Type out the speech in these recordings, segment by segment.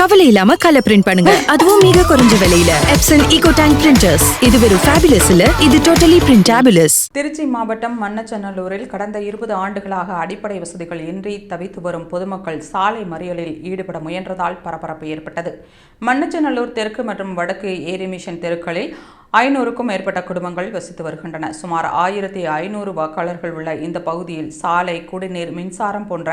கவலை இல்லாம colour print பண்ணுங்க. அதுவும் மிக குறைஞ்ச விலையில. எப்சன் ஈகோ டேங்க் பிரிண்டர்ஸ் இது வெறும் ஃபேபிலஸ் இல்ல இது டோட்டலி பிரிண்டாபிலஸ் திருச்சி மாவட்டம் மன்னச்சநல்லூரில் கடந்த இருபது ஆண்டுகளாக அடிப்படை வசதிகள் இன்றி தவித்து வரும் பொதுமக்கள் சாலை மறியலில் ஈடுபட முயன்றதால் பரபரப்பு ஏற்பட்டது. மன்னச்சநல்லூர் தெற்கு மற்றும் வடக்கு ஏரி மிஷன் தெருக்களில் ஐநூறுக்கும் மேற்பட்ட குடும்பங்கள் வசித்து வருகின்றன. சுமார் ஆயிரத்தி ஐநூறு வாக்காளர்கள் உள்ள இந்த பகுதியில் சாலை குடிநீர் மின்சாரம் போன்ற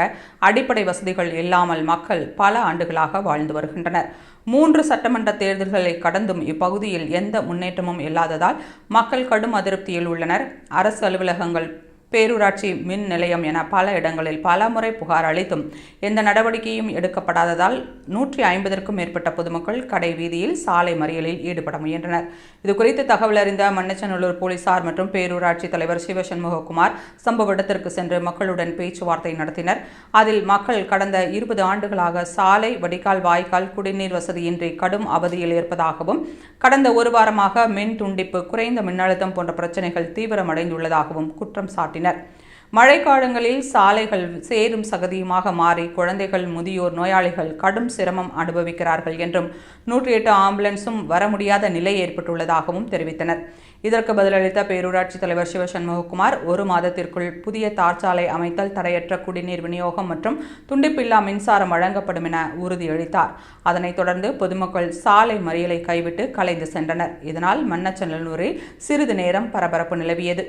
அடிப்படை வசதிகள் இல்லாமல் மக்கள் பல ஆண்டுகளாக வாழ்ந்து வருகின்றனர். மூன்று சட்டமன்ற தேர்தல்களை கடந்தும் இப்பகுதியில் எந்த முன்னேற்றமும் இல்லாததால் மக்கள் கடும் அதிருப்தியில் உள்ளனர். அரசு அலுவலகங்கள் பேரூராட்சி மின் நிலையம் என பல இடங்களில் பல முறை புகார் அளித்தும் எந்த நடவடிக்கையும் எடுக்கப்படாததால் நூற்றி ஐம்பதற்கும் மேற்பட்ட பொதுமக்கள் கடை வீதியில் சாலை மறியலில் ஈடுபட முயன்றனர். இதுகுறித்து தகவல் அறிந்த மண்ணச்சநல்லூர் போலீசார் மற்றும் பேரூராட்சி தலைவர் சிவசண்முககுமார் சம்பவ இடத்திற்கு சென்று மக்களுடன் பேச்சுவார்த்தை நடத்தினர். அதில் மக்கள் கடந்த இருபது ஆண்டுகளாக சாலை வடிகால் வாய்க்கால் குடிநீர் வசதியின்றி கடும் அவதியில் இருப்பதாகவும் கடந்த ஒரு வாரமாக மின் துண்டிப்பு குறைந்த மின்னழுத்தம் போன்ற பிரச்சினைகள் தீவிரமடைந்துள்ளதாகவும் குற்றம் சாட்டினர். மழைக்காலங்களில் சாலைகள் சேரும் சகதியுமாக மாறி குழந்தைகள் முதியோர் நோயாளிகள் கடும் சிரமம் அனுபவிக்கிறார்கள் என்றும் நூற்றி எட்டு ஆம்புலன்ஸும் வர முடியாத நிலை ஏற்பட்டுள்ளதாகவும் தெரிவித்தனர். இதற்கு பதிலளித்த பேரூராட்சி தலைவர் சிவசண்முககுமார் ஒரு மாதத்திற்குள் புதிய தார்ச்சாலை அமைத்தல் தடையற்ற குடிநீர் விநியோகம் மற்றும் துண்டிப்பில்லா மின்சாரம் வழங்கப்படும் என உறுதியளித்தார். அதனைத் தொடர்ந்து பொதுமக்கள் சாலை மறியலை கைவிட்டு கலைந்து சென்றனர். இதனால் மன்னச்சநல்லூரில் சிறிது நேரம் பரபரப்பு நிலவியது.